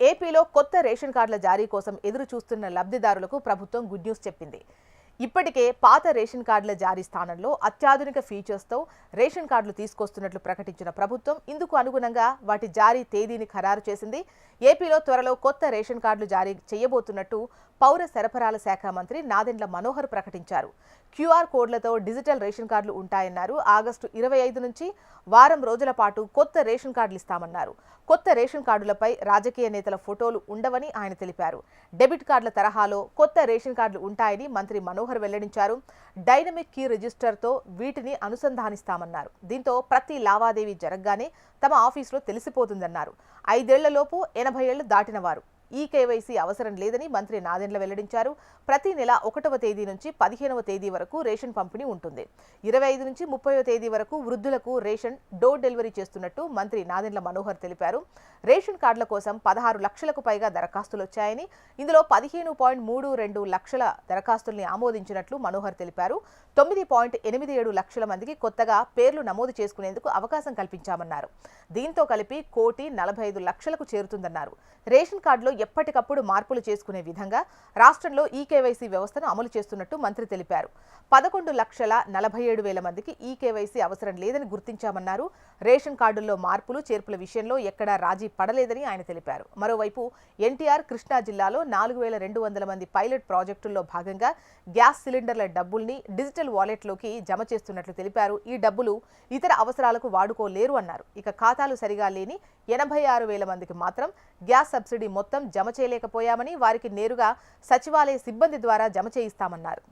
ఏపీలో కొత్త రేషన్ కార్డుల జారీ కోసం ఎదురు చూస్తున్న లబ్ధిదారులకు ప్రభుత్వం గుడ్ న్యూస్ చెప్పింది. ఇప్పటికే పాత రేషన్ కార్డుల జారీ స్థానంలో అత్యాధునిక ఫీచర్స్తో రేషన్ కార్డులు తీసుకొస్తున్నట్లు ప్రకటించిన ప్రభుత్వం ఇందుకు అనుగుణంగా వాటి జారీ తేదీని ఖరారు చేసింది. ఏపీలో త్వరలో కొత్త రేషన్ కార్డులు జారీ చేయబోతున్నట్టు పౌర సరఫరాల శాఖ మంత్రి నాదెండ్ల మనోహర్ ప్రకటించారు. క్యూఆర్ కోడ్లతో డిజిటల్ రేషన్ కార్డులు ఉంటాయన్నారు. ఆగస్టు ఇరవై ఐదు నుంచి వారం రోజుల పాటు కొత్త రేషన్ కార్డులు ఇస్తామన్నారు. కొత్త రేషన్ కార్డులపై రాజకీయ నేతల ఫోటోలు ఉండవని ఆయన తెలిపారు. డెబిట్ కార్డుల తరహాలో కొత్త రేషన్ కార్డులు ఉంటాయని మంత్రి మనోహర్ వెల్లడించారు. డైనమిక్ కీ రిజిస్టర్తో వీటిని అనుసంధానిస్తామన్నారు. దీంతో ప్రతి లావాదేవీ జరగగానే తమ ఆఫీసులో తెలిసిపోతుందన్నారు. ఐదేళ్ళలోపు ఎనభై ఏళ్ళు దాటిన వారు. ఈ కేవైసీ అవసరం లేదని మంత్రి నాదెండ్ల వెల్లడించారు. ప్రతి నెల ఒకటవ తేదీ నుంచి పదిహేనవ తేదీ వరకు రేషన్ పంపిణీ ఉంటుంది. ఇరవై ఐదు నుంచి ముప్పైవ తేదీ వరకు వృద్ధులకు రేషన్ డోర్ డెలివరీ చేస్తున్నట్టు మంత్రి నాదెండ్ల మనోహర్ తెలిపారు. రేషన్ కార్డుల కోసం పదహారు లక్షలకు పైగా దరఖాస్తులు వచ్చాయని ఇందులో పదిహేను పాయింట్ మూడు రెండు లక్షల దరఖాస్తుల్ని ఆమోదించినట్లు మనోహర్ తెలిపారు. తొమ్మిది పాయింట్ ఎనిమిది ఏడు లక్షల మందికి కొత్తగా పేర్లు నమోదు చేసుకునేందుకు అవకాశం కల్పించామన్నారు. దీంతో కలిపి కోటి నలభై ఐదు లక్షలకు చేరుతుందన్నారు. రేషన్ కార్డులో ఎప్పటికప్పుడు మార్పులు చేసుకునే విధంగా రాష్ట్రంలో ఈ కేవైసీ వ్యవస్థను అమలు చేస్తున్నట్టు మంత్రి తెలిపారు. పదకొండు లక్షల నలభై ఏడు వేల మందికి ఈ కేవైసీ అవసరం లేదని గుర్తించామన్నారు. రేషన్ కార్డుల్లో మార్పులు చేర్పుల విషయంలో ఎక్కడా రాజీ పడలేదని ఆయన తెలిపారు. మరోవైపు ఎన్టీఆర్ కృష్ణా జిల్లాలో నాలుగు వేల రెండు వందల మంది పైలట్ ప్రాజెక్టుల్లో భాగంగా గ్యాస్ సిలిండర్ల డబ్బుల్ని డిజిటల్ వాలెట్లోకి జమ చేస్తున్నట్లు తెలిపారు. ఈ డబ్బులు ఇతర అవసరాలకు వాడుకోలేరు అన్నారు. ఇక ఖాతాలు సరిగా లేని ఎనభై ఆరు వేల మందికి మాత్రం గ్యాస్ సబ్సిడీ మొత్తం జమ చేయలేకపోయామని వారికి నేరుగా సచివాలయ సిబ్బంది ద్వారా జమ చేయిస్తామన్నారు.